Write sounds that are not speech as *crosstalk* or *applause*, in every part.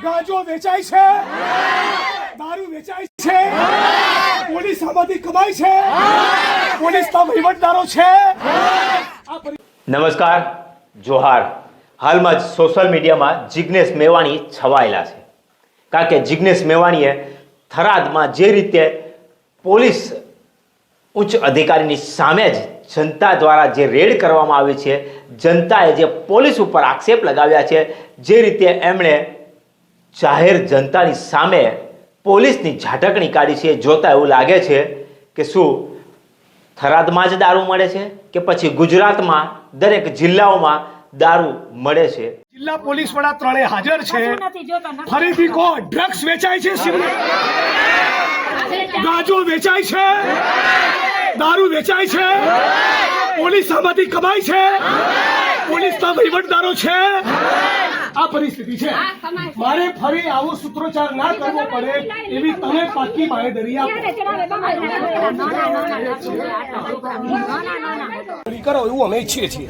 વેચાય છે? દારૂ વેચાય છે? પોલીસ આમાંથી કમાય છે? પોલીસના વહીવટદારો છે? નમસ્કાર, જોહાર. હાલમાં જ સોશિયલ મીડિયામાં જિજ્ઞેશ મેવાણી છવાયેલા છે. કારણ કે જિજ્ઞેશ મેવાણીએ થરાદમાં જે રીતે પોલીસ ઉચ્ચ અધિકારીની સામે જ જનતા દ્વારા જે રેડ કરવામાં આવી છે, જનતાએ જે પોલીસ ઉપર આક્ષેપ લગાવ્યા છે, જે રીતે એમણે જાહેર જનતાની સામે પોલીસની ઝાટકણી કાઢી છે. એ જોતા એવું લાગે છે કે શું થરાદમાં જ દારૂ મળે છે કે પછી ગુજરાતમાં દરેક જિલ્લાઓમાં દારૂ મળે છે? જિલ્લા પોલીસ વડા ત્રણે હાજર છે. ફરીથી કો ડ્રગ્સ વેચાય છે ગાજો વેચાય છે? દારૂ વેચાય છે? પોલીસ આમાંથી કમાય છે? પોલીસના વહીવટદારો છે? આ પરિસ્થિતિ છે મારે ફરી આવો સૂત્રોચ્ચાર ના કરવો પડે એવી તમે પાકી બાંહેધરી આપો. કરી એવું અમે ઈચ્છીએ છીએ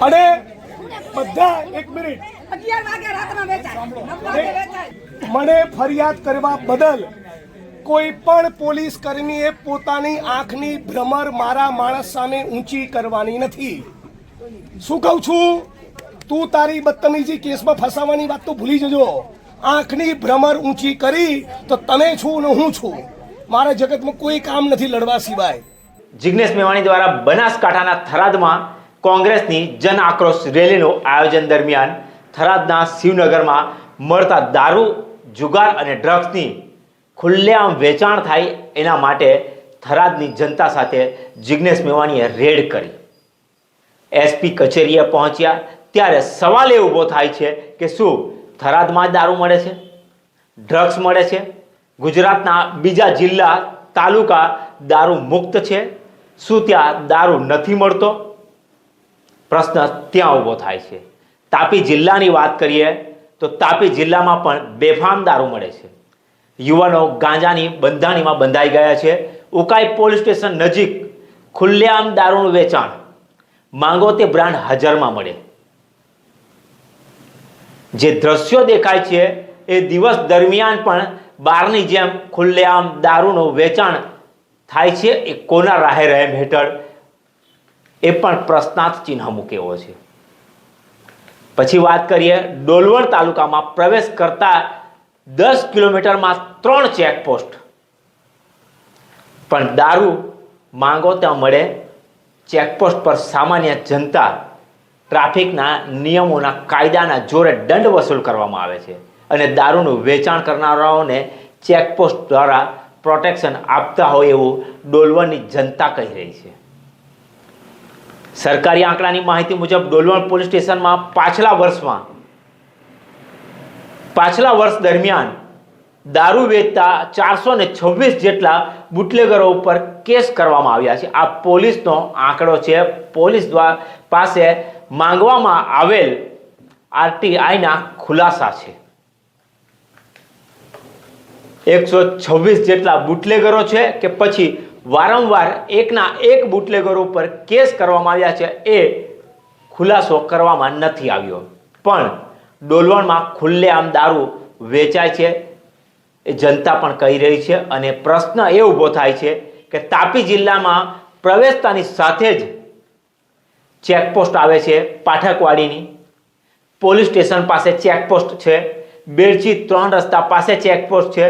અને બધા એક મિનિટ મને ફરિયાદ કરવા બદલ કોઈ પણ પોલીસ કર્મીએ પોતાની આંખની ભ્રમર મારા માણસ સામે ઊંચી કરવાની નથી શું કહું છું તું તારી બદતમીજી કેસમાં ફસાવાની વાત તો ભૂલી જજો. આંખની ભ્રમર ઊંચી કરી તો તમે છું ને હું છું. મારા જગતમાં કોઈ કામ નથી લડવા સિવાય. જિગ્નેશ મેવાણી દ્વારા બનાસકાંઠાના થરાદમાં કોંગ્રેસની જન આક્રોશ રેલીનું આયોજન દરમિયાન થરાદના શિવનગરમાં મળતા દારૂ, જુગાર અને ડ્રગ્સની ખુલ્લેઆમ વેચાણ થાય એના માટે થરાદની જનતા સાથે જિગ્નેશ મેવાણીએ રેડ કરી. એસપી કચેરીએ પહોંચ્યા ત્યારે સવાલ એ ઊભો થાય છે કે શું થરાદમાં દારૂ મળે છે? ડ્રગ્સ મળે છે? ગુજરાતના બીજા જિલ્લા, તાલુકા દારૂ મુક્ત છે? શું ત્યાં દારૂ નથી મળતો? પ્રશ્ન ત્યાં ઊભો થાય છે. તાપી જિલ્લાની વાત કરીએ તો તાપી જિલ્લામાં પણ બેફામ દારૂ મળે છે. યુવાનો ગાંજાની બંધાણીમાં બંધાઈ ગયા છે. ઉકાઈ પોલીસ સ્ટેશન નજીક ખુલ્લેઆમ દારૂનું વેચાણ. માંગો તે બ્રાન્ડ હજારમાં મળે. જે દ્રશ્યો દેખાય છે, એ દિવસ દરમિયાન પણ બારની જેમ ખુલ્લેઆમ દારૂનું વેચાણ થાય છે, એ કોના રાહે રહેમ હેઠળ? એ પણ પ્રશ્નાર્થ ચિહ્ન મૂકેવો છે. પછી વાત કરીએ, ડોલવણ તાલુકામાં પ્રવેશ કરતા દસ કિલોમીટરમાં ત્રણ ચેકપોસ્ટ. પણ દારૂ માંગો ત્યાં મળે, ચેકપોસ્ટ પર સામાન્ય જનતા ટ્રાફિકના નિયમોના કાયદાના જોરે દંડ વસૂલ કરવામાં આવે છે અને દારૂનું વેચાણ કરનારાઓને ચેકપોસ્ટ દ્વારા પ્રોટેક્શન આપતા હોય એવું ડોલવણની જનતા કહી રહી છે. સરકારી આંકડાની માહિતી મુજબ ડોલવણ પોલીસ સ્ટેશનમાં પાછલા વર્ષમાં, પાછલા વર્ષ દરમિયાન દારૂ વેચતા ચારસો ને છવ્વીસ જેટલા બુટલેગરો ઉપર કેસ કરવામાં આવ્યા છે. આ પોલીસનો આંકડો છે. પોલીસ દ્વારા પાસે માંગવામાં આવેલ આરટીઆઈના ખુલાસા છે. એકસો છવ્વીસ જેટલા બુટલેગરો છે કે પછી વારંવાર એકના એક બુટલેગરો ઉપર કેસ કરવામાં આવ્યા છે એ ખુલાસો કરવામાં નથી આવ્યો. પણ ડોલવણમાં ખુલ્લેઆમ દારૂ વેચાય છે, એ જનતા પણ કહી રહી છે અને પ્રશ્ન એ ઊભો થાય છે કે તાપી જિલ્લામાં પ્રવેશતાની સાથે જ ચેકપોસ્ટ આવે છે પાઠકવાડીની. પોલીસ સ્ટેશન પાસે ચેકપોસ્ટ છે. બેડજી ત્રણ રસ્તા પાસે ચેકપોસ્ટ છે.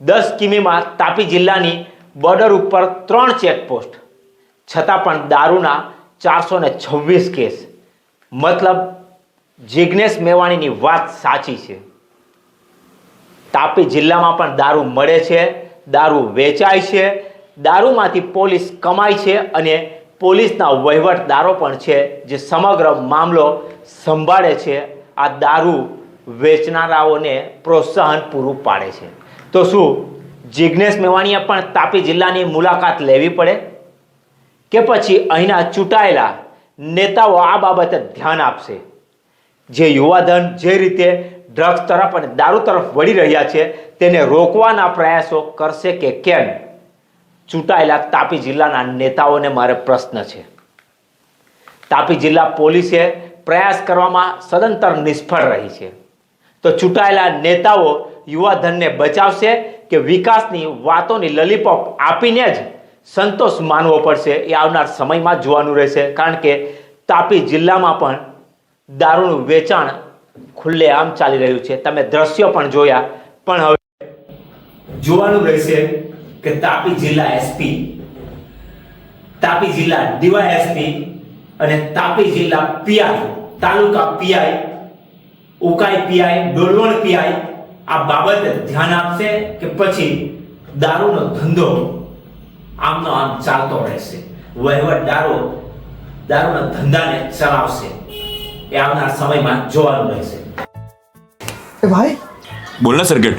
દસ કિમીમાં તાપી જિલ્લાની બોર્ડર ઉપર ત્રણ ચેકપોસ્ટ. છતાં પણ દારૂના ચારસો ને છવ્વીસ કેસ. મતલબ જિજ્ઞેશ મેવાણીની વાત સાચી છે. તાપી જિલ્લામાં પણ દારૂ મળે છે, દારૂ વેચાય છે, દારૂમાંથી પોલીસ કમાય છે અને પોલીસના વહીવટદારો પણ છે જે સમગ્ર મામલો સંભાળે છે. આ દારૂ વેચનારાઓને પ્રોત્સાહન પૂરું પાડે છે. તો શું જિજ્ઞેશ મેવાણીએ પણ તાપી જિલ્લાની મુલાકાત લેવી પડે? કે પછી અહીંના ચૂંટાયેલા નેતાઓ આ બાબતે ધ્યાન આપશે? જે યુવાધન જે રીતે ડ્રગ્સ તરફ અને દારૂ તરફ વળી રહ્યા છે, તેને રોકવાના પ્રયાસો કરશે કે કેમ? ચૂંટાયેલા તાપી જિલ્લાના નેતાઓને મારે પ્રશ્ન છે. તાપી જિલ્લા પોલીસે પ્રયાસ કરવામાં સદંતર નિષ્ફળ રહી છે. તો ચૂંટાયેલા નેતાઓ યુવાધનને બચાવશે કે વિકાસની વાતોની લલીપોપ આપીને જ સંતોષ માનવો પડશે એ આવનાર સમયમાં જોવાનું રહેશે. કારણ કે તાપી જિલ્લામાં પણ દારૂનું વેચાણ ખુલ્લેઆમ ચાલી રહ્યું છે. તમે દ્રશ્યો પણ જોયા, પણ હવે જોવાનું રહેશે કે તાપી જિલ્લા એસપી તાપી જિલ્લા ડીવાયએસપી અને તાપી જિલ્લા પીઆઈ તાલુકા PI Ukai PI Dolvan PI આ બાબતે ધ્યાન આપશે કે પછી દારૂનો ધંધો આમનો આમ ચાલતો રહેશે. વહીવટદારો દારૂના ધંધાને ચલાવશે. એ આવનાર સમયમાં જોવાનું રહેશે. ભાઈ? ભાઈ બોલના સર્કિટ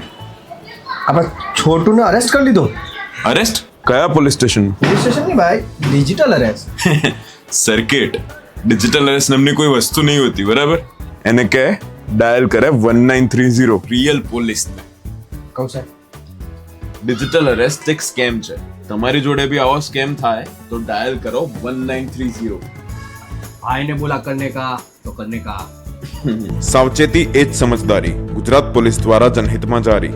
આપણે છોટુને અરેસ્ટ કરી લીધો અરેસ્ટ? કયા પોલીસ સ્ટેશન? પોલીસ સ્ટેશન નહીં ભાઈ digital arrest *laughs* circuit. Digital arrest નામની કોઈ વસ્તુ નહીં હોતી બરાબર? એને કહે ડાયલ કરે one nine three zero real police કહું સાહેબ. ડિજિટલ અરેસ્ટ એક સ્કેમ છે. તમારી જોડે બી આવો સ્કેમ થાય તો ડાયલ કરો વન નાઇન થ્રી ઝીરો આઈને બોલા કરને કા તો કરને કા. *laughs* સાવચેતી એ જ સમજદારી ગુજરાત પોલીસ દ્વારા જનહિતમાં જારી.